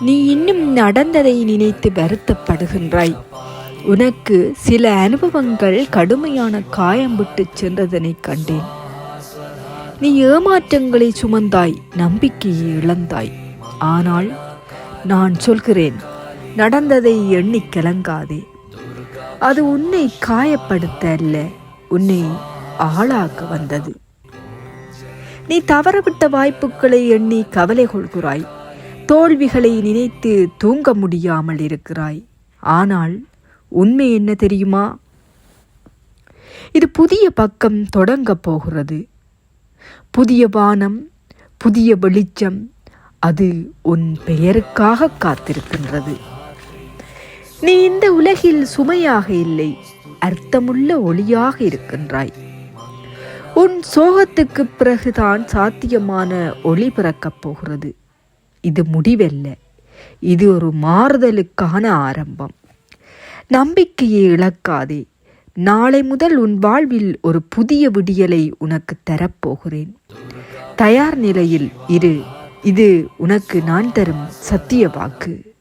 நீ இன்னும் நடந்ததை நினைத்து வருத்தப்படுகின்றாய். உனக்கு சில அனுபவங்கள் கடுமையான காயம் விட்டு சென்றதனை கண்டேன். நீ ஏமாற்றங்களை சுமந்தாய் நம்பிக்கையை இழந்தாய். ஆனால் நான் சொல்கிறேன் நடந்ததை எண்ணி கலங்காதே. அது உன்னை காயப்படுத்த அல்ல உன்னை ஆளாக்க வந்தது. நீ தவறவிட்ட வாய்ப்புகளை எண்ணி கவலை கொள்கிறாய் தோல்விகளை நினைத்து தூங்க முடியாமல் இருக்கிறாய். ஆனால் உண்மை என்ன தெரியுமா? இது புதிய பக்கம் தொடங்கப் போகிறது. புதிய வானம் புதிய வெளிச்சம் அது உன் பெயருக்காக காத்திருக்கின்றது. நீ இந்த உலகில் சுமையாக இல்லை அர்த்தமுள்ள ஒளியாக இருக்கின்றாய். உன் சோகத்துக்கு பிறகுதான் சாத்தியமான ஒளி பிறக்கப் போகிறது. இது முடிவல்ல. இது ஒரு மாறுதலுக்கான ஆரம்பம். நம்பிக்கையை இழக்காதே. நாளை முதல் உன் வாழ்வில் ஒரு புதிய விடியலை உனக்கு தரப்போகிறேன். தயார் நிலையில் இரு. இது உனக்கு நான் தரும் சத்திய வாக்கு.